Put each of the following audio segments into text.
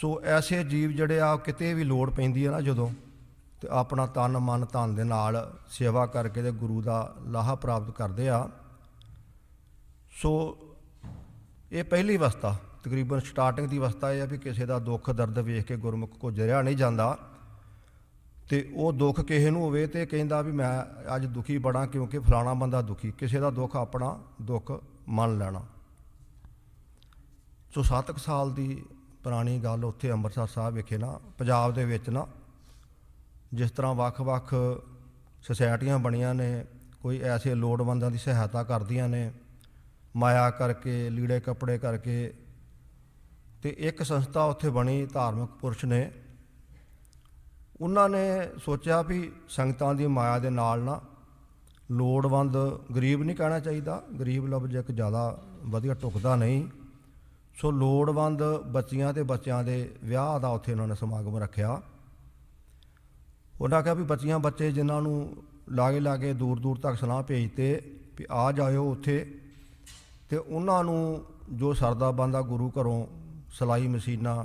ਸੋ ਐਸੇ ਜੀਵ ਜਿਹੜੇ ਆ ਕਿਤੇ ਵੀ ਲੋੜ ਪੈਂਦੀ ਹੈ ਨਾ ਜਦੋਂ, ਤੇ ਆਪਣਾ ਤਨ, ਮਨ, ਧਨ ਦੇ ਨਾਲ ਸੇਵਾ ਕਰਕੇ ਤੇ ਗੁਰੂ ਦਾ ਲਾਹਾ ਪ੍ਰਾਪਤ ਕਰਦੇ ਆ। ਸੋ ਇਹ ਪਹਿਲੀ ਅਵਸਥਾ, ਤਕਰੀਬਨ ਸਟਾਰਟਿੰਗ ਦੀ ਅਵਸਥਾ ਇਹ ਆ ਵੀ ਕਿਸੇ ਦਾ ਦੁੱਖ, ਦਰਦ ਵੇਖ ਕੇ ਗੁਰਮੁਖ ਕੋ ਜਰਿਆ ਨਹੀਂ ਜਾਂਦਾ। ਤੇ ਉਹ ਦੁੱਖ ਕਿਸੇ ਨੂੰ ਹੋਵੇ ਤੇ ਕਹਿੰਦਾ ਵੀ ਮੈਂ ਅੱਜ ਦੁਖੀ ਬੜਾ ਕਿਉਂਕਿ ਫਲਾਣਾ ਬੰਦਾ ਦੁਖੀ, ਕਿਸੇ ਦਾ ਦੁੱਖ ਆਪਣਾ ਦੁੱਖ ਮੰਨ ਲੈਣਾ। ਸੋ ਸੱਤ ਕੁ ਸਾਲ ਦੀ ਪੁਰਾਣੀ ਗੱਲ ਉੱਥੇ ਅੰਮ੍ਰਿਤਸਰ ਸਾਹਿਬ ਵਿਖੇ ਨਾ, ਪੰਜਾਬ ਦੇ ਵਿੱਚ ਨਾ, ਜਿਸ ਤਰ੍ਹਾਂ ਵੱਖ-ਵੱਖ ਸੁਸਾਇਟੀਆਂ ਬਣੀਆਂ ਨੇ, ਕੋਈ ਐਸੇ ਲੋੜਵੰਦਾਂ ਦੀ ਸਹਾਇਤਾ ਕਰਦੀਆਂ ਨੇ, ਮਾਇਆ ਕਰਕੇ, ਲੀੜੇ ਕੱਪੜੇ ਕਰਕੇ, ਤੇ ਇੱਕ ਸੰਸਥਾ ਉੱਥੇ ਬਣੀ ਧਾਰਮਿਕ ਪੁਰਸ਼ ਨੇ। ਉਹਨਾਂ ਨੇ ਸੋਚਿਆ ਵੀ ਸੰਗਤਾਂ ਦੀ ਮਾਇਆ ਦੇ ਨਾਲ ਨਾ ਲੋੜਵੰਦ ਗਰੀਬ ਨਹੀਂ ਕਹਿਣਾ ਚਾਹੀਦਾ, ਗਰੀਬ ਲਫ਼ਜ਼ ਇੱਕ ਜ਼ਿਆਦਾ ਵਧੀਆ ਟੁਕਦਾ ਨਹੀਂ। ਸੋ ਲੋੜਵੰਦ ਬੱਚੀਆਂ ਤੇ ਬੱਚਿਆਂ ਦੇ ਵਿਆਹ ਦਾ ਉੱਥੇ ਉਹਨਾਂ ਨੇ ਸਮਾਗਮ ਰੱਖਿਆ। ਉਹਨਾਂ ਕਿਹਾ ਵੀ ਬੱਚੀਆਂ ਬੱਚੇ ਜਿਨ੍ਹਾਂ ਨੂੰ ਲਾਗੇ ਲਾਗੇ ਦੂਰ ਦੂਰ ਤੱਕ ਸਲਾਹ ਭੇਜਤੇ ਵੀ ਆ ਜਾਇਓ ਉੱਥੇ ਤੇ ਉਹਨਾਂ ਨੂੰ ਜੋ ਸਰਦਾ ਬੰਦਾ ਗੁਰੂ ਘਰੋਂ ਸਲਾਈ ਮਸ਼ੀਨਾਂ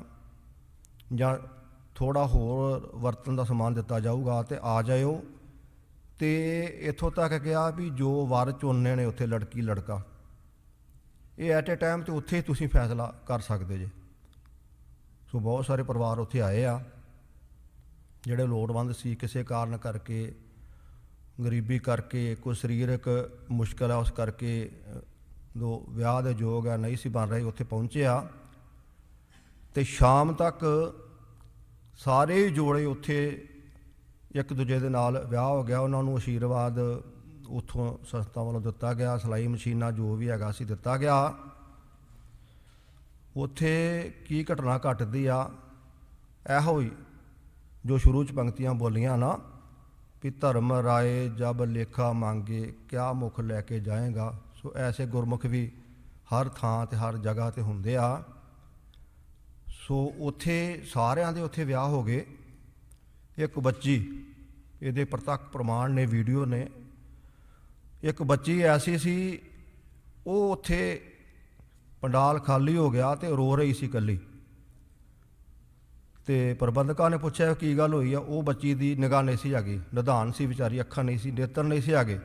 ਜਾਂ ਥੋੜਾ ਹੋਰ ਵਰਤਨ ਦਾ ਸਮਾਨ ਦਿੱਤਾ ਜਾਊਗਾ ਤੇ ਆ ਜਾਇਓ। ਤੇ ਇੱਥੋਂ ਤੱਕ ਕਿਹਾ ਵੀ ਜੋ ਵਰ ਚੁਣਨੇ ਨੇ ਉੱਥੇ ਲੜਕੀ ਲੜਕਾ। ਇਹ ਐਟ ਅ ਟਾਈਮ ਤੇ ਉੱਥੇ ਹੀ ਤੁਸੀਂ ਫੈਸਲਾ ਕਰ ਸਕਦੇ ਜੇ। ਸੋ ਬਹੁਤ ਸਾਰੇ ਪਰਿਵਾਰ ਉੱਥੇ ਆਏ ਆ ਜਿਹੜੇ ਲੋੜਵੰਦ ਸੀ ਕਿਸੇ ਕਾਰਨ ਕਰਕੇ ਗਰੀਬੀ ਕਰਕੇ ਕੋਈ ਸਰੀਰਕ ਮੁਸ਼ਕਲ ਆ ਉਸ ਕਰਕੇ ਅ, ਜੋ ਵਿਆਹ ਦੇ ਯੋਗ ਆ ਨਹੀਂ ਸੀ ਬਣ ਰਹੇ ਉੱਥੇ ਪਹੁੰਚਿਆ ਆ। ਤੇ ਸ਼ਾਮ ਤੱਕ ਸਾਰੇ ਹੀ ਜੋੜੇ ਉੱਥੇ ਇੱਕ ਦੂਜੇ ਦੇ ਨਾਲ ਵਿਆਹ ਹੋ ਗਿਆ ਉਹਨਾਂ ਨੂੰ ਆਸ਼ੀਰਵਾਦ ਉੱਥੋਂ ਸੰਸਥਾ ਵੱਲੋਂ ਦਿੱਤਾ ਗਿਆ, ਸਲਾਈ ਮਸ਼ੀਨਾਂ ਜੋ ਵੀ ਹੈਗਾ ਸੀ ਦਿੱਤਾ ਗਿਆ। ਉੱਥੇ ਕੀ ਘਟਨਾ ਘਟਦੀ ਆ, ਇਹੋ ਹੀ ਜੋ ਸ਼ੁਰੂ ਚ ਪੰਕਤੀਆਂ ਬੋਲੀਆਂ ਨਾ ਵੀ ਧਰਮ, ਰਾਏ, ਜਬ, ਲੇਖਾ ਮੰਗੇ, ਕਿਆ ਮੁਖ ਲੈ ਕੇ ਜਾਏਗਾ। ਸੋ ਐਸੇ ਗੁਰਮੁਖ ਵੀ ਹਰ ਥਾਂ ਤੇ, ਹਰ ਜਗ੍ਹਾ ਤੇ ਹੁੰਦੇ ਆ। ਸੋ ਉੱਥੇ ਸਾਰਿਆਂ ਦੇ ਉੱਥੇ ਵਿਆਹ ਹੋ ਗਏ। ਇੱਕ ਬੱਚੀ, ਇਹਦੇ ਪ੍ਰਤੱਖ ਪ੍ਰਮਾਣ ਨੇ, ਵੀਡੀਓ ਨੇ ਇੱਕ ਬੱਚੀ ਐਸੀ ਸੀ, ਉਹ ਉੱਥੇ ਪੰਡਾਲ ਖਾਲੀ ਹੋ ਗਿਆ ਤੇ ਰੋ ਰਹੀ ਸੀ ਇਕੱਲੀ। ਤੇ ਪ੍ਰਬੰਧਕਾਂ ਨੇ ਪੁੱਛਿਆ ਕੀ ਗੱਲ ਹੋਈ ਆ, ਉਹ ਬੱਚੀ ਦੀ ਨਿਗਾਹ ਨਹੀਂ ਸੀ ਹੈਗੀ, ਨਿਧਾਨ ਸੀ ਵਿਚਾਰੀ, ਅੱਖਾਂ ਨਹੀਂ ਸੀ, ਨੇਤਰ ਨਹੀਂ ਸੀ ਹੈਗੇ।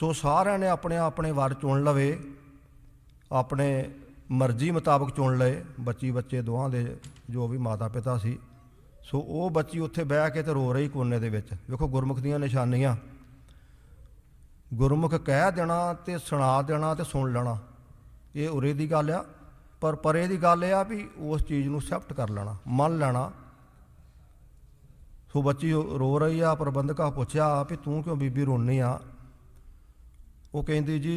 ਸੋ ਸਾਰਿਆਂ ਨੇ ਆਪਣੇ ਆਪਣੇ ਵਾਰ ਚੁਣ ਲਵੇ, ਆਪਣੇ ਮਰਜ਼ੀ ਮੁਤਾਬਕ ਚੁਣ ਲਏ, ਬੱਚੀ ਬੱਚੇ ਦੋਹਾਂ ਦੇ ਜੋ ਵੀ ਮਾਤਾ ਪਿਤਾ ਸੀ। ਸੋ ਉਹ ਬੱਚੀ ਉੱਥੇ ਬਹਿ ਕੇ ਤੇ ਰੋ ਰਹੀ ਕੋਨੇ ਦੇ ਵਿੱਚ। ਵੇਖੋ ਗੁਰਮੁਖ ਦੀਆਂ ਨਿਸ਼ਾਨੀਆਂ। ਗੁਰਮੁਖ ਕਹਿ ਦੇਣਾ ਤੇ ਸੁਣਾ ਦੇਣਾ ਤੇ ਸੁਣ ਲੈਣਾ। ਇਹ ਉਰੇ ਦੀ ਗੱਲ ਆ, ਪਰ ਪਰੇ ਦੀ ਗੱਲ ਇਹ ਆ ਵੀ ਉਸ ਚੀਜ਼ ਨੂੰ ਐਕਸੈਪਟ ਕਰ ਲੈਣਾ, ਮੰਨ ਲੈਣਾ। ਸੋ ਬੱਚੀ ਰੋ ਰਹੀ ਆ, ਪ੍ਰਬੰਧਕਾ ਪੁੱਛਿਆ ਵੀ ਤੂੰ ਕਿਉਂ ਬੀਬੀ ਰੋਣੀ ਆ? ਉਹ ਕਹਿੰਦੀ ਜੀ,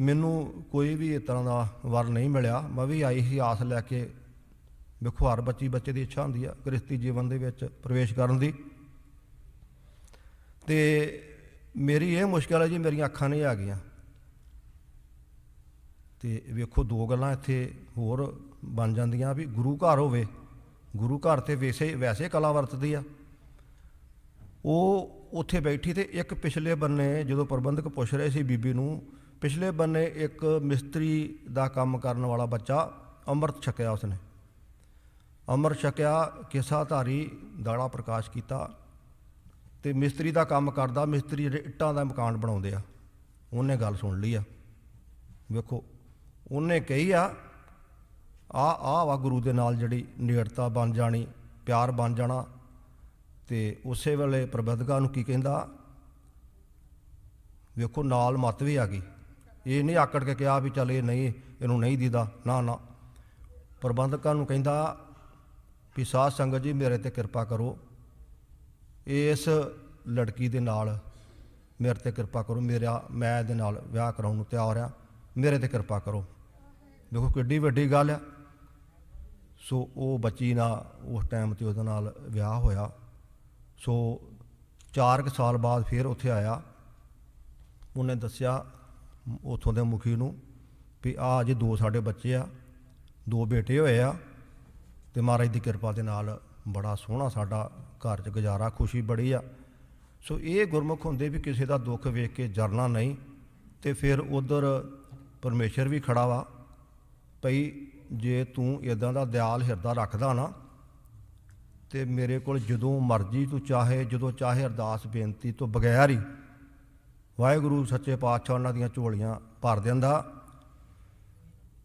ਮੈਨੂੰ ਕੋਈ ਵੀ ਇਸ ਤਰ੍ਹਾਂ ਦਾ ਵਰ ਨਹੀਂ ਮਿਲਿਆ। ਮੈਂ ਵੀ ਆਈ ਸੀ ਆਸ ਲੈ ਕੇ ਵੇਖੋ, ਹਰ ਬੱਚੀ ਬੱਚੇ ਦੀ ਇੱਛਾ ਹੁੰਦੀ ਆ ਗ੍ਰਸਤੀ ਜੀਵਨ ਦੇ ਵਿੱਚ ਪ੍ਰਵੇਸ਼ ਕਰਨ ਦੀ। ਤੇ ਮੇਰੀ ਇਹ ਮੁਸ਼ਕਲ ਹੈ ਜੀ, ਮੇਰੀਆਂ ਅੱਖਾਂ ਨਹੀਂ ਆ ਗਈਆਂ। ਤੇ ਵੇਖੋ, ਦੋ ਗੱਲਾਂ ਇੱਥੇ ਹੋਰ ਬਣ ਜਾਂਦੀਆਂ ਵੀ ਗੁਰੂ ਘਰ ਹੋਵੇ, ਗੁਰੂ ਘਰ ਤੇ ਵੈਸੇ ਵੈਸੇ ਕਲਾ ਵਰਤਦੀ ਆ। ਉਹ ਉੱਥੇ ਬੈਠੀ ਤੇ ਇੱਕ ਪਿਛਲੇ ਬੰਨੇ ਜਦੋਂ ਪ੍ਰਬੰਧਕ ਪੁੱਛ ਰਹੇ ਸੀ ਬੀਬੀ ਨੂੰ, ਪਿਛਲੇ ਬੰਨੇ ਇੱਕ ਮਿਸਤਰੀ ਦਾ ਕੰਮ ਕਰਨ ਵਾਲਾ ਬੱਚਾ ਅੰਮ੍ਰਿਤ ਛਕਿਆ ਉਸਨੇ। ਅੰਮ੍ਰਿਤ ਛਕਿਆ ਕਿਸਾ ਧਾਰੀ ਦਾੜਾ ਪ੍ਰਕਾਸ਼ ਕੀਤਾ। ਤੇ ਮਿਸਤਰੀ ਦਾ ਕੰਮ ਕਰਦਾ, ਮਿਸਤਰੀ ਜਿਹੜੇ ਇੱਟਾਂ ਦਾ ਮਕਾਨ ਬਣਾਉਂਦੇ ਆ, ਉਹਨੇ ਗੱਲ ਸੁਣ ਲਈ ਆ। ਵੇਖੋ, ਉਹਨੇ ਕਹੀ ਆ ਆ ਆ ਵਾ ਗੁਰੂ ਦੇ ਨਾਲ ਜਿਹੜੀ ਨੇੜਤਾ ਬਣ ਜਾਣੀ, ਪਿਆਰ ਬਣ ਜਾਣਾ, ਤੇ ਉਸੇ ਵੇਲੇ ਪ੍ਰਬੰਧਕਾਂ ਨੂੰ ਕੀ ਕਹਿੰਦਾ, ਵੇਖੋ ਨਾਲ ਮਤ ਵੀ ਆ ਗਈ। ਇਹ ਨਹੀਂ ਆਕੜ ਕੇ ਕਿਹਾ ਵੀ ਚੱਲ ਇਹ ਨਹੀਂ, ਇਹਨੂੰ ਨਹੀਂ ਦੀਦਾ, ਨਾ ਨਾ। ਪ੍ਰਬੰਧਕਾਂ ਨੂੰ ਕਹਿੰਦਾ ਵੀ ਸਾਧ ਸੰਗਤ ਜੀ, ਮੇਰੇ ਤੇ ਕਿਰਪਾ ਕਰੋ। ਇਸ ਲੜਕੀ ਦੇ ਨਾਲ ਮੇਰੇ ਤੇ ਕਿਰਪਾ ਕਰੋ, ਮੇਰਾ, ਮੈਂ ਇਹਦੇ ਨਾਲ ਵਿਆਹ ਕਰਾਉਣ ਨੂੰ ਤਿਆਰ ਆ। ਮੇਰੇ ਤੇ ਕਿਰਪਾ ਕਰੋ। ਦੇਖੋ ਕਿੱਡੀ ਵੱਡੀ ਗੱਲ ਆ। ਸੋ ਉਹ ਬੱਚੀ ਨਾਲ, ਉਸ ਟਾਈਮ ਤੇ ਉਹਦੇ ਨਾਲ ਵਿਆਹ ਹੋਇਆ। ਸੋ 4 ਕੁ ਸਾਲ ਬਾਅਦ ਫਿਰ ਉੱਥੇ ਆਇਆ। ਉਹਨੇ ਦੱਸਿਆ ਉਥੋਂ ਦੇ ਮੁਖੀ ਨੂੰ ਵੀ ਆ ਅਜੇ ਦੋ ਸਾਡੇ ਬੱਚੇ ਆ, ਦੋ ਬੇਟੇ ਹੋਏ ਆ ਤੇ ਮਹਾਰਾਜ ਦੀ ਕਿਰਪਾ ਦੇ ਨਾਲ ਬੜਾ ਸੋਹਣਾ ਸਾਡਾ ਘਰ 'ਚ ਗੁਜ਼ਾਰਾ, ਖੁਸ਼ੀ ਬੜੀ ਆ। ਸੋ ਇਹ ਗੁਰਮੁਖ ਹੁੰਦੇ ਵੀ ਕਿਸੇ ਦਾ ਦੁੱਖ ਵੇਖ ਕੇ ਜਰਨਾ ਨਹੀਂ ਤੇ ਫਿਰ ਉਧਰ ਪਰਮੇਸ਼ਰ ਵੀ ਖੜਾ ਵਾ, ਭਈ ਜੇ ਤੂੰ ਇਦਾਂ ਦਾ ਦਿਆਲ ਹਿਰਦਾ ਰੱਖਦਾ ਨਾ ਤੇ ਮੇਰੇ ਕੋਲ ਜਦੋਂ ਮਰਜ਼ੀ ਤੂੰ ਚਾਹੇ, ਜਦੋਂ ਚਾਹੇ ਅਰਦਾਸ ਬੇਨਤੀ ਤੋਂ ਬਗੈਰ ਹੀ ਵਾਹਿਗੁਰੂ ਸੱਚੇ ਪਾਤਸ਼ਾਹ ਉਹਨਾਂ ਦੀਆਂ ਝੋਲੀਆਂ ਭਰ ਦਿੰਦਾ।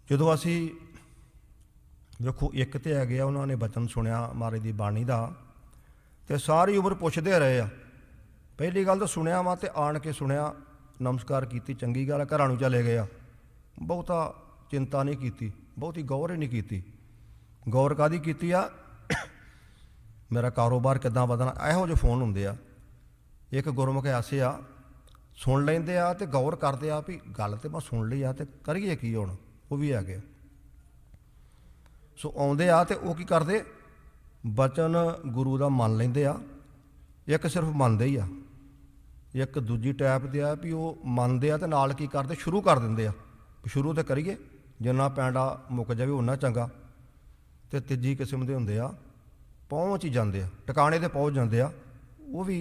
ਜਦੋਂ ਅਸੀਂ ਵੇਖੋ ਇੱਕ ਤੇ ਆ ਗਿਆ ਉਹਨਾਂ ਨੇ ਬਚਨ ਸੁਣਿਆ ਮਹਾਰਾਜ ਦੀ ਬਾਣੀ ਦਾ। ਤੇ ਸਾਰੀ ਉਮਰ ਪੁੱਛਦੇ ਰਹੇ ਆ। ਪਹਿਲੀ ਗੱਲ ਤਾਂ ਸੁਣਿਆ ਵਾ ਤੇ ਆਣ ਕੇ ਸੁਣਿਆ, ਨਮਸਕਾਰ ਕੀਤੀ, ਚੰਗੀ ਗੱਲ ਆ, ਘਰਾਂ ਨੂੰ ਚਲੇ ਗਏ ਆ। ਬਹੁਤਾ ਚਿੰਤਾ ਨਹੀਂ ਕੀਤੀ, ਬਹੁਤੀ ਗੌਰ ਹੀ ਨਹੀਂ ਕੀਤੀ। ਗੌਰ ਕਾਦੀ ਕੀਤੀ ਆ? ਮੇਰਾ ਕਾਰੋਬਾਰ ਕਿੱਦਾਂ ਵਧਣਾ? ਇਹੋ ਜਿਹੇ ਫੋਨ ਹੁੰਦੇ ਆ। ਇੱਕ ਗੁਰਮੁਖ ਐਸੇ ਆ, ਸੁਣ ਲੈਂਦੇ ਆ ਤੇ ਗੌਰ ਕਰਦੇ ਆ ਵੀ ਗੱਲ ਤੇ ਮੈਂ ਸੁਣ ਲਈ ਆ ਤੇ ਕਰੀਏ ਕੀ ਹੁਣ? ਉਹ ਵੀ ਆ। ਗਏ ਸੋ ਆਉਂਦੇ ਆ ਤੇ ਉਹ ਕੀ ਕਰਦੇ? ਬਚਨ ਗੁਰੂ ਦਾ ਮੰਨ ਲੈਂਦੇ ਆ, ਇੱਕ ਸਿਰਫ ਮੰਨਦੇ ਹੀ ਆ। ਇੱਕ ਦੂਜੀ ਟੈਪ ਦੇ ਆ ਵੀ ਉਹ ਮੰਨਦੇ ਆ ਤੇ ਨਾਲ ਕੀ ਕਰਦੇ, ਸ਼ੁਰੂ ਕਰ ਦਿੰਦੇ ਆ। ਸ਼ੁਰੂ ਤੇ ਕਰੀਏ, ਜਿੰਨਾ ਪੈਂਡਾ ਮੁੱਕ ਜਾਵੇ ਉਹਨਾਂ ਚੰਗਾ। ਤੇ ਤੀਜੀ ਕਿਸਮ ਦੇ ਹੁੰਦੇ ਆ, ਪਹੁੰਚ ਹੀ ਜਾਂਦੇ ਆ, ਟਿਕਾਣੇ ਤੇ ਪਹੁੰਚ ਜਾਂਦੇ ਆ। ਉਹ ਵੀ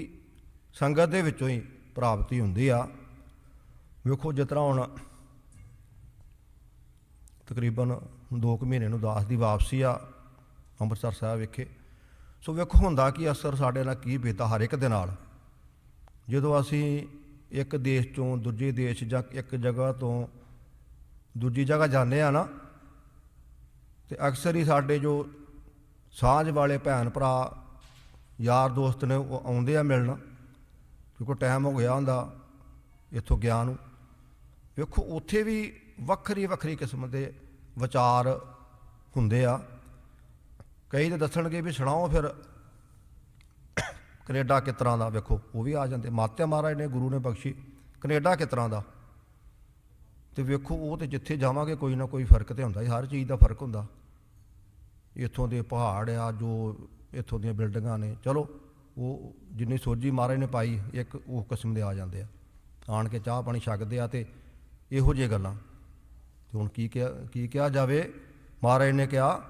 ਸੰਗਤ ਦੇ ਵਿੱਚੋਂ ਹੀ ਪ੍ਰਾਪਤੀ ਹੁੰਦੀ ਆ। ਵੇਖੋ ਜਿਸ ਤਰ੍ਹਾਂ ਹੁਣ ਤਕਰੀਬਨ 2 ਮਹੀਨੇ ਨੂੰ ਦਾਸ ਦੀ ਵਾਪਸੀ ਆ ਅੰਮ੍ਰਿਤਸਰ ਸਾਹਿਬ ਵਿਖੇ। ਸੋ ਵੇਖੋ ਹੁੰਦਾ ਕਿ ਅਸਰ ਸਾਡੇ ਨਾਲ ਕੀ ਬੀਤਾ ਹਰ ਇੱਕ ਦੇ ਨਾਲ। ਜਦੋਂ ਅਸੀਂ ਇੱਕ ਦੇਸ਼ ਤੋਂ ਦੂਜੇ ਦੇਸ਼ ਜਾਂ ਇੱਕ ਜਗ੍ਹਾ ਤੋਂ ਦੂਜੀ ਜਗ੍ਹਾ ਜਾਂਦੇ ਆ ਨਾ, ਤੇ ਅਕਸਰ ਹੀ ਸਾਡੇ ਜੋ ਸਾਂਝ ਵਾਲੇ ਭੈਣ ਭਰਾ, ਯਾਰ ਦੋਸਤ ਨੇ ਉਹ ਆਉਂਦੇ ਆ ਮਿਲਣ, ਕਿਉਂਕਿ ਟਾਈਮ ਹੋ ਗਿਆ ਹੁੰਦਾ ਇੱਥੋਂ ਗਿਆ ਨੂੰ। ਵੇਖੋ ਉੱਥੇ ਵੀ ਵੱਖਰੀ ਵੱਖਰੀ ਕਿਸਮ ਦੇ ਵਿਚਾਰ ਹੁੰਦੇ ਆ। ਕਈ ਤਾਂ ਦੱਸਣਗੇ ਵੀ ਸੁਣਾਓ ਫਿਰ। ਕੈਨੇਡਾ ਕਿਸ ਤਰ੍ਹਾਂ ਦਾ? ਵੇਖੋ, ਉਹ ਵੀ ਆ ਜਾਂਦੇ। ਮਾਤਿਆ ਮਹਾਰਾਜ ਨੇ, ਗੁਰੂ ਨੇ ਬਖਸ਼ੀ। ਕੈਨੇਡਾ ਕਿਸ ਤਰ੍ਹਾਂ ਦਾ? ਤੇ ਵੇਖੋ, ਉਹ ਤੇ ਜਿੱਥੇ ਜਾਵਾਂਗੇ ਕੋਈ ਨਾ ਕੋਈ ਫ਼ਰਕ ਤੇ ਹੁੰਦਾ ਹੀ, ਹਰ ਚੀਜ਼ ਦਾ ਫ਼ਰਕ ਹੁੰਦਾ। ਇੱਥੋਂ ਦੇ ਪਹਾੜ ਆ, ਜੋ ਇੱਥੋਂ ਦੀਆਂ ਬਿਲਡਿੰਗਾਂ ਨੇ। ਚਲੋ, ਉਹ ਜਿੰਨੀ ਸੋਝੀ ਮਹਾਰਾਜ ਨੇ ਪਾਈ, ਇੱਕ ਉਹ ਕਿਸਮ ਦੇ ਆ ਜਾਂਦੇ ਆ। ਆਣ ਕੇ ਚਾਹ ਪਾਣੀ ਛਕਦੇ ਆ ਤੇ ਇਹੋ ਜਿਹੇ ਗੱਲਾਂ। ਤੇ ਹੁਣ ਕੀ ਕਿਹਾ ਕੀ ਕਿਹਾ ਜਾਵੇ? ਮਹਾਰਾਜ ਨੇ ਕਿਹਾ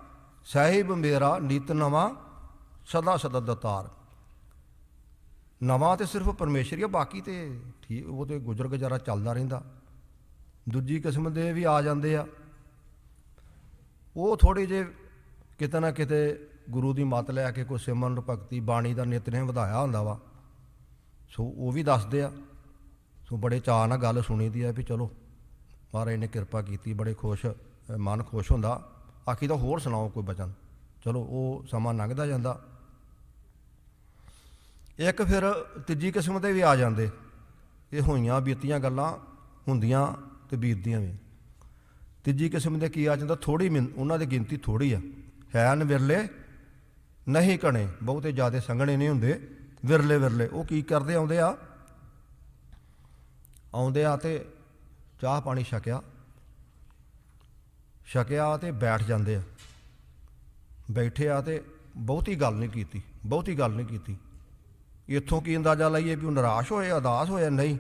ਸਾਹਿਬ ਮੇਰਾ ਨਿਤ ਨਵਾਂ, ਸਦਾ ਸਦਾ ਦਤਾਰ। ਨਵਾਂ ਤੇ ਸਿਰਫ ਪਰਮੇਸ਼ਰ ਹੀ ਆ, ਬਾਕੀ ਤੇ ਠੀਕ, ਉਹ ਤੇ ਗੁਜ਼ਰ ਗੁਜ਼ਾਰਾ ਚੱਲਦਾ ਰਹਿੰਦਾ। ਦੂਜੀ ਕਿਸਮ ਦੇ ਵੀ ਆ ਜਾਂਦੇ ਆ। ਉਹ ਥੋੜੇ ਜੇ ਕਿਤੇ ਨਾ ਕਿਤੇ ਗੁਰੂ ਦੀ ਮੱਤ ਲੈ ਕੇ ਕੋਈ ਸਿਮਰਨ, ਭਗਤੀ, ਬਾਣੀ ਦਾ ਨਿਤਨੇਮ ਵਧਾਇਆ ਹੁੰਦਾ ਵਾ। ਸੋ ਉਹ ਵੀ ਦੱਸਦੇ ਆ। ਸੋ ਬੜੇ ਚਾਅ ਨਾਲ ਗੱਲ ਸੁਣੀ ਦੀ ਆ ਵੀ ਚਲੋ, ਮਹਾਰਾਜ ਨੇ ਕਿਰਪਾ ਕੀਤੀ, ਬੜੇ ਖੁਸ਼, ਮਨ ਖੁਸ਼ ਹੁੰਦਾ। ਆਖੀ ਤਾਂ ਹੋਰ ਸੁਣਾਓ ਕੋਈ ਬਚਨ। ਚਲੋ, ਉਹ ਸਮਾਂ ਲੰਘਦਾ ਜਾਂਦਾ। ਇੱਕ ਫਿਰ ਤੀਜੀ ਕਿਸਮ ਦੇ ਵੀ ਆ ਜਾਂਦੇ। ਇਹ ਹੋਈਆਂ, ਬੀਤੀਆਂ ਗੱਲਾਂ ਹੁੰਦੀਆਂ ਤੇ ਬੀਤਦੀਆਂ ਵੀ। ਤੀਜੀ ਕਿਸਮ ਦੇ ਕੀ ਆ ਜਾਂਦਾ ਥੋੜੀ ਉਹਨਾਂ ਦੀ ਗਿਣਤੀ ਥੋੜੀ ਆ। ਹੈ ਨ ਵਿਰਲੇ, ਨਹੀਂ ਕਣੇ ਬਹੁਤੇ ਜ਼ਿਆਦੇ ਸੰਘਣੇ ਨਹੀਂ ਹੁੰਦੇ। ਵਿਰਲੇ ਵਿਰਲੇ। ਉਹ ਕੀ ਕਰਦੇ ਆਉਂਦੇ ਆ? ਆਉਂਦੇ ਆ ਤੇ ਚਾਹ ਪਾਣੀ ਛਕਿਆ। ਛਕਿਆ ਤੇ ਬੈਠ ਜਾਂਦੇ ਆ। ਬੈਠੇ ਆ ਤੇ ਬਹੁਤੀ ਗੱਲ ਨਹੀਂ ਕੀਤੀ, ਬਹੁਤੀ ਗੱਲ ਨਹੀਂ ਕੀਤੀ। ਇੱਥੋਂ ਕੀ ਅੰਦਾਜ਼ਾ ਲਾਈਏ ਵੀ ਉਹ ਨਿਰਾਸ਼ ਹੋਏ, ਉਦਾਸ ਹੋਏ, ਨਹੀਂ।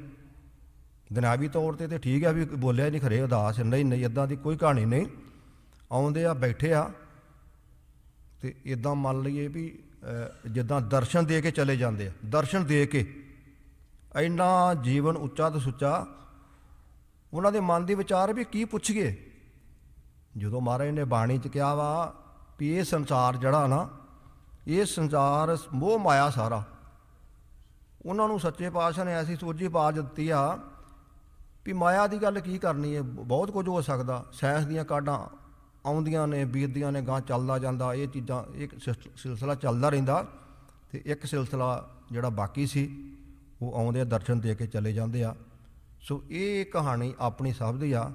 ਦੁਨਿਆਵੀ ਤੌਰ ਤੇ ਤੇ ਠੀਕ ਆ ਵੀ ਬੋਲਿਆ ਨਹੀਂ ਖਰੇ ਉਦਾਸ, ਨਹੀਂ ਨਹੀਂ ਇਦਾਂ ਦੀ ਕੋਈ ਕਹਾਣੀ ਨਹੀਂ। ਆਉਂਦੇ ਆ, ਬੈਠੇ ਆ ਤੇ ਇਦਾਂ ਮੰਨ ਲਈਏ ਵੀ ਜਿੱਦਾਂ ਦਰਸ਼ਨ ਦੇ ਕੇ ਚਲੇ ਜਾਂਦੇ ਆ, ਦਰਸ਼ਨ ਦੇ ਕੇ। ਇੰਨਾ ਜੀਵਨ ਉੱਚਾ ਤੇ ਸੁੱਚਾ, ਉਹਨਾਂ ਦੇ ਮਨ ਦੇ ਵਿਚਾਰ ਵੀ ਕੀ ਪੁੱਛੀਏ? ਜਦੋਂ ਮਹਾਰਾਜ ਨੇ ਬਾਣੀ ਚ ਕਿਹਾ ਵਾ ਵੀ ਇਹ ਸੰਸਾਰ ਜਿਹੜਾ ਨਾ, ਇਹ ਸੰਸਾਰ ਮੋਹ ਮਾਇਆ ਸਾਰਾ। ਉਹਨਾਂ ਨੂੰ ਸੱਚੇ ਪਾਤਸ਼ਾਹ ਨੇ ਐਸੀ ਸੋਝੀ ਪਾ ਦਿੱਤੀ ਆ ਵੀ ਮਾਇਆ ਦੀ ਗੱਲ ਕੀ ਕਰਨੀ ਹੈ? ਬਹੁਤ ਕੁਝ ਹੋ ਸਕਦਾ। ਸਾਇੰਸ ਦੀਆਂ ਕਾਢਾਂ ਆਉਂਦੀਆਂ ਨੇ, ਬੀਤਦੀਆਂ ਨੇ ਗਾਂ ਚੱਲਦਾ ਜਾਂਦਾ, ਇਹ ਚੀਜ਼ਾਂ, ਇੱਕ ਸਿਸ- ਸਿਲਸਿਲਾ ਚੱਲਦਾ ਰਹਿੰਦਾ ਤੇ ਇੱਕ ਸਿਲਸਿਲਾ ਜਿਹੜਾ ਬਾਕੀ ਸੀ, ਉਹ ਆਉਂਦੇ ਆ, ਦਰਸ਼ਨ ਦੇ ਕੇ ਚਲੇ ਜਾਂਦੇ ਆ। ਸੋ ਇਹ ਕਹਾਣੀ ਆਪਣੀ ਸਭ ਦੀ ਆ।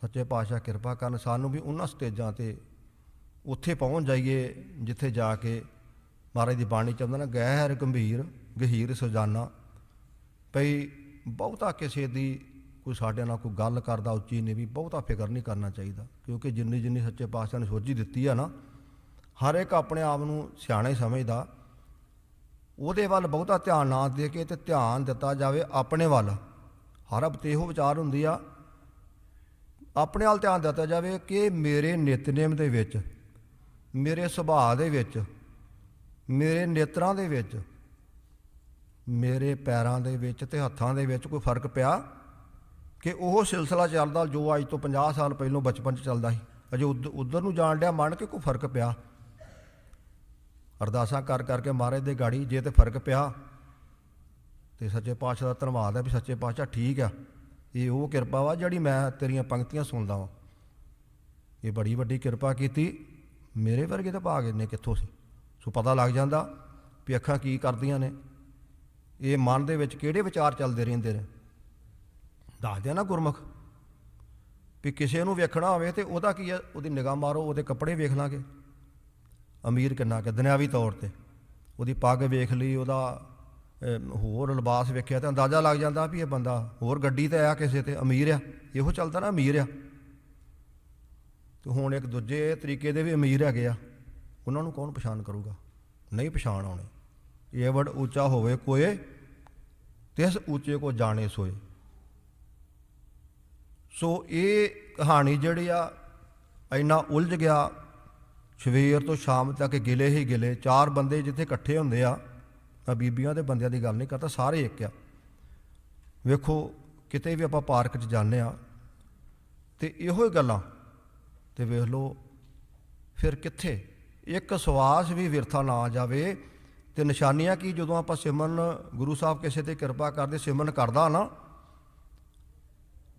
ਸੱਚੇ ਪਾਤਸ਼ਾਹ ਕਿਰਪਾ ਕਰਨ ਸਾਨੂੰ ਵੀ ਉਹਨਾਂ ਸਟੇਜਾਂ ਤੇ ਉੱਥੇ ਪਹੁੰਚ ਜਾਈਏ, ਜਿੱਥੇ ਜਾ ਕੇ ਮਹਾਰਾਜ ਦੀ ਬਾਣੀ ਚ ਆਉਂਦਾ ਨਾ, ਗਹਿਰ, ਗੰਭੀਰ, ਗਹੀਰ ਸਜਾਨਾ। ਭਈ ਬਹੁਤਾ ਕਿਸੇ ਦੀ ਕੋਈ ਸਾਡੇ ਨਾਲ ਕੋਈ ਗੱਲ ਕਰਦਾ ਉੱਚੀ ਨਹੀਂ ਵੀ ਬਹੁਤਾ ਫਿਕਰ ਨਹੀਂ ਕਰਨਾ ਚਾਹੀਦਾ। ਕਿਉਂਕਿ ਜਿੰਨੀ ਜਿੰਨੀ ਸੱਚੇ ਪਾਤਸ਼ਾਹ ਨੇ ਸੋਝੀ ਦਿੱਤੀ ਆ ਨਾ, ਹਰ ਇੱਕ ਆਪਣੇ ਆਪ ਨੂੰ ਸਿਆਣਾ ਹੀ ਸਮਝਦਾ। ਉਹਦੇ ਵੱਲ ਬਹੁਤਾ ਧਿਆਨ ਨਾ ਦੇ ਕੇ ਤੇ ਧਿਆਨ ਦਿੱਤਾ ਜਾਵੇ ਆਪਣੇ ਵੱਲ। ਹਰ ਹਫ਼ਤੇ ਇਹੋ ਵਿਚਾਰ ਹੁੰਦੀ ਆ ਆਪਣੇ ਵੱਲ ਧਿਆਨ ਦਿੱਤਾ ਜਾਵੇ ਕਿ ਮੇਰੇ ਨਿਤਨੇਮ ਦੇ ਵਿੱਚ, ਮੇਰੇ ਸੁਭਾਅ ਦੇ ਵਿੱਚ, ਮੇਰੇ ਨੇਤਰਾਂ ਦੇ ਵਿੱਚ, ਮੇਰੇ ਪੈਰਾਂ ਦੇ ਵਿੱਚ ਤੇ ਹੱਥਾਂ ਦੇ ਵਿੱਚ ਕੋਈ ਫ਼ਰਕ ਪਿਆ ਕਿ ਉਹ ਸਿਲਸਿਲਾ ਚੱਲਦਾ ਜੋ ਅੱਜ ਤੋਂ 50 ਸਾਲ ਪਹਿਲਾਂ ਬਚਪਨ 'ਚ ਚੱਲਦਾ ਸੀ। ਅਜੇ ਉਧ- ਉਧਰ ਨੂੰ ਜਾਣ ਡਿਆ ਮੰਨ ਕੇ ਕੋਈ ਫ਼ਰਕ ਪਿਆ। ਅਰਦਾਸਾਂ ਕਰ ਕਰਕੇ ਮਹਾਰਾਜ ਦੇ ਗਾੜੀ ਜੇ ਤੇ ਫ਼ਰਕ ਪਿਆ ਤੇ ਸੱਚੇ ਪਾਤਸ਼ਾਹ ਦਾ ਧੰਨਵਾਦ ਹੈ ਵੀ ਸੱਚੇ ਪਾਤਸ਼ਾਹ ਠੀਕ ਆ। ਇਹ ਉਹ ਕਿਰਪਾ ਵਾ ਜਿਹੜੀ ਮੈਂ ਤੇਰੀਆਂ ਪੰਕਤੀਆਂ ਸੁਣਦਾ ਵਾਂ। ਇਹ ਬੜੀ ਵੱਡੀ ਕਿਰਪਾ ਕੀਤੀ। ਮੇਰੇ ਵਰਗੇ ਤਾਂ ਭਾਗ ਇੰਨੇ ਕਿੱਥੋਂ ਸੀ? ਸੋ ਪਤਾ ਲੱਗ ਜਾਂਦਾ ਵੀ ਅੱਖਾਂ ਕੀ ਕਰਦੀਆਂ ਨੇ। ਇਹ ਮਨ ਦੇ ਵਿੱਚ ਕਿਹੜੇ ਵਿਚਾਰ ਚੱਲਦੇ ਰਹਿੰਦੇ ਨੇ? ਦੱਸਦੇ ਨਾ ਗੁਰਮੁਖ ਵੀ ਕਿਸੇ ਨੂੰ ਵੇਖਣਾ ਹੋਵੇ ਤੇ ਉਹਦਾ ਕੀ ਹੈ ਉਹਦੀ ਨਿਗਾਹ ਮਾਰੋ, ਉਹਦੇ ਕੱਪੜੇ ਵੇਖ ਲਾਂਗੇ। ਅਮੀਰ ਕਿੰਨਾ ਕਿ, ਦੁਨਿਆਵੀ ਤੌਰ ਤੇ। ਉਹਦੀ ਪੱਗ ਵੇਖ ਲਈ, ਉਹਦਾ ਹੋਰ ਲਿਬਾਸ ਵੇਖਿਆ ਤਾਂ ਅੰਦਾਜ਼ਾ ਲੱਗ ਜਾਂਦਾ ਵੀ ਇਹ ਬੰਦਾ ਹੋਰ ਗੱਡੀ ਤੇ ਆ ਕਿਸੇ ਤੇ, ਅਮੀਰ ਆ। ਇਹੋ ਚੱਲਦਾ ਨਾ, ਅਮੀਰ ਆ। ਤੇ ਹੁਣ ਇੱਕ ਦੂਜੇ ਤਰੀਕੇ ਦੇ ਵੀ ਅਮੀਰ ਹੈਗੇ ਆ। ਉਹਨਾਂ ਨੂੰ ਕੌਣ ਪਛਾਣ ਕਰੂਗਾ? ਨਹੀਂ ਪਛਾਣ ਆਉਣੇ। ਇਹ ਵਡ ਉੱਚਾ ਹੋਵੇ ਕੋਏ ਤਿਸ ਉੱਚੇ ਕੋ ਜਾਣੇ ਸੋਏ। ਸੋ ਇਹ ਕਹਾਣੀ ਜਿਹੜੀ ਆ, ਇੰਨਾ ਉਲਝ ਗਿਆ। ਸਵੇਰ ਤੋਂ ਸ਼ਾਮ ਤੱਕ ਗਿਲੇ ਹੀ ਗਿਲੇ। ਚਾਰ ਬੰਦੇ ਜਿੱਥੇ ਇਕੱਠੇ ਹੁੰਦੇ ਆ ਮੈਂ ਬੀਬੀਆਂ ਦੇ ਬੰਦਿਆਂ ਦੀ ਗੱਲ ਨਹੀਂ ਕਰਦਾ, ਸਾਰੇ ਇੱਕ ਆ। ਵੇਖੋ, ਕਿਤੇ ਵੀ ਆਪਾਂ ਪਾਰਕ 'ਚ ਜਾਂਦੇ ਆ ਤੇ ਇਹੋ ਹੀ ਗੱਲਾਂ। ਤੇ ਵੇਖ ਲਓ, ਫਿਰ ਕਿੱਥੇ? ਇੱਕ ਸਵਾਸ ਵੀ ਵਿਰਥਾ ਨਾ ਜਾਵੇ ਤੇ ਨਿਸ਼ਾਨੀਆਂ ਕੀ? ਜਦੋਂ ਆਪਾਂ ਸਿਮਰਨ, ਗੁਰੂ ਸਾਹਿਬ ਕਿਸੇ ਤੇ ਕਿਰਪਾ ਕਰਦੇ, ਸਿਮਰਨ ਕਰਦਾ ਨਾ,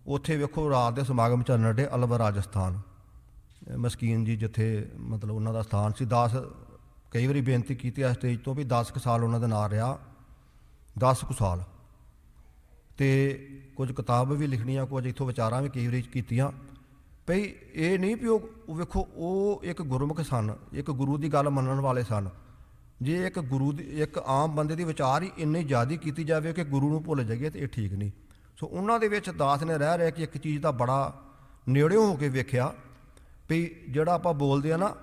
ਉੱਥੇ ਵੇਖੋ ਰਾਤ ਦੇ ਸਮਾਗਮ ਚੱਲਣ ਡੇ ਅਲਵਰ ਰਾਜਸਥਾਨ। ਮਸਕੀਨ ਜੀ ਜਿੱਥੇ ਮਤਲਬ ਉਹਨਾਂ ਦਾ ਸਥਾਨ ਸੀ 10 ਕਈ ਵਾਰੀ ਬੇਨਤੀ ਕੀਤੀ ਆ ਸਟੇਜ ਤੋਂ ਵੀ 10 ਕੁ ਸਾਲ ਉਹਨਾਂ ਦਾ ਨਾਂ ਰਿਹਾ 10 ਕੁ ਸਾਲ। ਤੇ ਕੁਝ ਕਿਤਾਬ ਵੀ ਲਿਖਣੀਆਂ, ਕੁਝ ਇਥੋਂ ਵਿਚਾਰਾਂ ਵੀ ਕਈ ਵਾਰੀ ਕੀਤੀਆਂ। ਭਈ ਇਹ ਨਹੀਂ ਵੀ ਉਹ ਉਹ ਵੇਖੋ, ਉਹ ਇੱਕ ਗੁਰਮੁਖ ਸਨ, ਇੱਕ ਗੁਰੂ ਦੀ ਗੱਲ ਮੰਨਣ ਵਾਲੇ ਸਨ। ਜੇ ਇੱਕ ਗੁਰੂ ਦੀ, ਇੱਕ ਆਮ ਬੰਦੇ ਦੀ ਵਿਚਾਰ ਹੀ ਇੰਨੀ ਜ਼ਿਆਦੀ ਕੀਤੀ ਜਾਵੇ ਕਿ ਗੁਰੂ ਨੂੰ ਭੁੱਲ ਜਾਈਏ ਤੇ ਇਹ ਠੀਕ ਨਹੀਂ। ਸੋ ਉਹਨਾਂ ਦੇ ਵਿੱਚ ਦਾਸ ਨੇ ਰਹਿ ਰਹਿ ਕੇ ਇੱਕ ਚੀਜ਼ ਦਾ ਬੜਾ ਨੇੜਿਓਂ ਹੋ ਕੇ ਵੇਖਿਆ। ਵੀ ਜਿਹੜਾ ਆਪਾਂ ਬੋਲਦੇ ਆ ਨਾ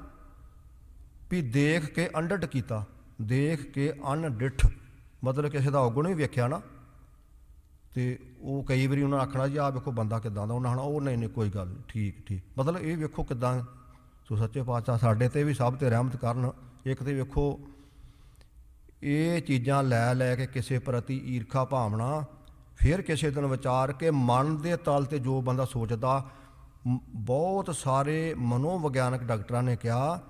ਵੀ ਦੇਖ ਕੇ ਅੰਡਟ ਕੀਤਾ ਦੇਖ ਕੇ ਅਨਡਿਠ ਮਤਲਬ ਕਿਸੇ ਦਾ ਔਗਣ ਵੀ ਵੇਖਿਆ ਨਾ। ਤੇ ਉਹ ਕਈ ਵਾਰੀ ਉਹਨਾਂ ਆਖਣਾ ਜੀ ਆਹ ਵੇਖੋ ਬੰਦਾ ਕਿਦਾਂ ਦਾ ਉਹਨਾਂ ਆਖਣਾ ਉਹ ਨਹੀਂ ਨਹੀਂ ਕੋਈ ਗੱਲ ਨਹੀਂ, ਠੀਕ ਠੀਕ। ਮਤਲਬ ਇਹ ਵੇਖੋ ਕਿਦਾਂ ਸੋ ਸੱਚੇ ਪਾਤਸ਼ਾਹ ਸਾਡੇ ਤੇ ਵੀ ਸਭ ਤੇ ਰਹਿਮਤ ਕਰਨ ਇੱਕ ਤੇ ਵੇਖੋ ਇਹ ਚੀਜ਼ਾਂ ਲੈ ਲੈ ਕੇ ਕਿਸੇ ਪ੍ਰਤੀ ਈਰਖਾ ਭਾਵਨਾ ਫਿਰ ਕਿਸੇ ਦਿਨ ਵਿਚਾਰ ਕੇ ਮਨ ਦੇ ਤਲ ਤੇ ਜੋ ਬੰਦਾ ਸੋਚਦਾ ਮ- ਬਹੁਤ ਸਾਰੇ ਮਨੋਵਿਗਿਆਨਕ ਡਾਕਟਰਾਂ ਨੇ ਕਿਹਾ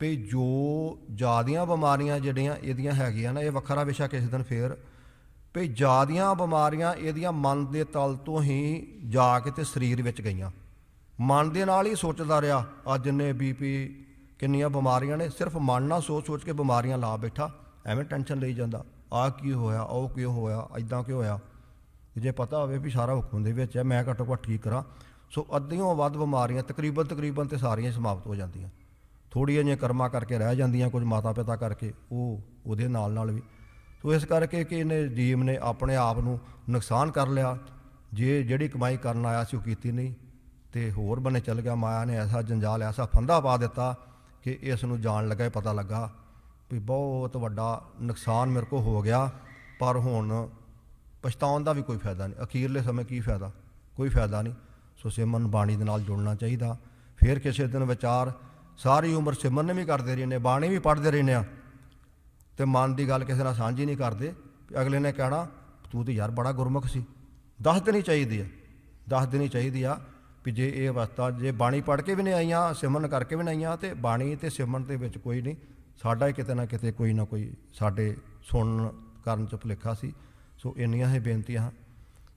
ਵੀ ਜੋ ਜਿਆਦੀਆਂ ਬਿਮਾਰੀਆਂ ਜਿਹੜੀਆਂ ਇਹਦੀਆਂ ਹੈਗੀਆਂ ਨਾ, ਇਹ ਵੱਖਰਾ ਵਿਸ਼ਾ ਕਿਸੇ ਦਿਨ ਫੇਰ, ਵੀ ਜਿਆਦੀਆਂ ਬਿਮਾਰੀਆਂ ਇਹਦੀਆਂ ਮਨ ਦੇ ਤਲ ਤੋਂ ਹੀ ਜਾ ਕੇ ਤੇ ਸਰੀਰ ਵਿੱਚ ਗਈਆਂ। ਮਨ ਦੇ ਨਾਲ ਹੀ ਸੋਚਦਾ ਰਿਹਾ, ਅੱਜ ਨੇ ਬੀਪੀ ਕਿੰਨੀਆਂ ਬਿਮਾਰੀਆਂ ਨੇ, ਸਿਰਫ ਮਨ ਨਾਲ ਸੋਚ ਸੋਚ ਕੇ ਬਿਮਾਰੀਆਂ ਲਾ ਬੈਠਾ, ਐਵੇਂ ਟੈਨਸ਼ਨ ਲਈ ਜਾਂਦਾ ਆਹ ਕੀ ਹੋਇਆ, ਉਹ ਕਿਉਂ ਹੋਇਆ ਐਦਾਂ ਕਿਉਂ ਹੋਇਆ। ਜੇ ਪਤਾ ਹੋਵੇ ਵੀ ਸਾਰਾ ਹੁਕਮ ਦੇ ਵਿੱਚ ਹੈ, ਮੈਂ ਘੱਟੋ ਘੱਟ ਠੀਕ ਕਰਾਂ। ਸੋ ਅੱਧੀਆਂ ਵੱਧ ਬਿਮਾਰੀਆਂ ਤਕਰੀਬਨ ਤਕਰੀਬਨ ਤੇ ਸਾਰੀਆਂ ਹੀ ਸਮਾਪਤ ਹੋ ਜਾਂਦੀਆਂ। ਥੋੜੀਆਂ ਜਿਹੀਆਂ ਕਰਮਾਂ ਕਰਕੇ ਰਹਿ ਜਾਂਦੀਆਂ ਕੁਝ ਮਾਤਾ ਪਿਤਾ ਕਰਕੇ, ਉਹ ਉਹਦੇ ਨਾਲ ਨਾਲ ਵੀ। ਸੋ ਇਸ ਕਰਕੇ ਕਿ ਇਹਨੇ ਜੀਵ ਨੇ ਆਪਣੇ ਆਪ ਨੂੰ ਨੁਕਸਾਨ ਕਰ ਲਿਆ। ਜੇ ਜਿਹੜੀ ਕਮਾਈ ਕਰਨ ਆਇਆ ਸੀ ਉਹ ਕੀਤੀ ਨਹੀਂ, ਤੇ ਹੋਰ ਬੰਨੇ ਚੱਲ ਗਿਆ। ਮਾਇਆ ਨੇ ਐਸਾ ਜੰਜਾਲ, ਐਸਾ ਫੰਦਾ ਪਾ ਦਿੱਤਾ ਕਿ ਇਸ ਨੂੰ ਜਾਣ ਲੱਗਾ ਪਤਾ ਲੱਗਾ ਵੀ ਬਹੁਤ ਵੱਡਾ ਨੁਕਸਾਨ ਮੇਰੇ ਕੋ ਹੋ ਗਿਆ, ਪਰ ਹੁਣ ਪਛਤਾਉਣ ਦਾ ਵੀ ਕੋਈ ਫਾਇਦਾ ਨਹੀਂ। ਅਖੀਰਲੇ ਸਮੇਂ ਕੀ ਫਾਇਦਾ? ਕੋਈ ਫਾਇਦਾ ਨਹੀਂ। ਸੋ ਸਿਮਨ ਬਾਣੀ ਦੇ ਨਾਲ ਜੁੜਨਾ ਚਾਹੀਦਾ। ਫਿਰ ਕਿਸੇ ਦਿਨ ਵਿਚਾਰ ਸਾਰੀ ਉਮਰ ਸਿਮਰਨ ਵੀ ਕਰਦੇ ਰਹਿੰਦੇ ਬਾਣੀ ਵੀ ਪੜ੍ਹਦੇ ਰਹਿੰਦੇ ਆ। ਤੇ ਮਨ ਦੀ ਗੱਲ ਕਿਸੇ ਨਾਲ ਸਾਂਝੀ ਨਹੀਂ ਕਰਦੇ, ਵੀ ਅਗਲੇ ਨੇ ਕਹਿਣਾ, ਤੂੰ ਤੇ ਯਾਰ ਬੜਾ ਗੁਰਮੁਖ ਸੀ। ਦੱਸ ਦੇਣੀ ਚਾਹੀਦੀ ਆ, ਦੱਸ ਦੇਣੀ ਚਾਹੀਦੀ ਆ ਵੀ ਜੇ ਇਹ ਅਵਸਥਾ, ਜੇ ਬਾਣੀ ਪੜ੍ਹ ਕੇ ਵੀ ਨਹੀਂ ਆਈਆਂ, ਸਿਮਰਨ ਕਰਕੇ ਵੀ ਨਹੀਂ ਆਈਆਂ, ਤੇ ਬਾਣੀ ਤੇ ਸਿਮਰਨ ਦੇ ਵਿੱਚ ਕੋਈ ਨਹੀਂ, ਸਾਡਾ ਹੀ ਕਿਤੇ ਨਾ ਕਿਤੇ ਕੋਈ ਨਾ ਕੋਈ ਸਾਡੇ ਸੁਣਨ ਕਰਨ ਚ ਭੁਲੇਖਾ ਸੀ। ਸੋ ਇੰਨੀਆਂ ਹੀ ਬੇਨਤੀਆਂ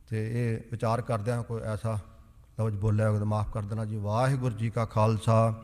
ਤੇ ਇਹ ਵਿਚਾਰ ਕਰਦਿਆਂ ਕੋਈ ਐਸਾ ਲਫ਼ਜ਼ ਬੋਲਿਆ ਹੋਵੇ ਤਾਂ ਮਾਫ ਕਰ ਦੇਣਾ ਜੀ। ਵਾਹਿਗੁਰੂ ਜੀ ਕਾ ਖਾਲਸਾ।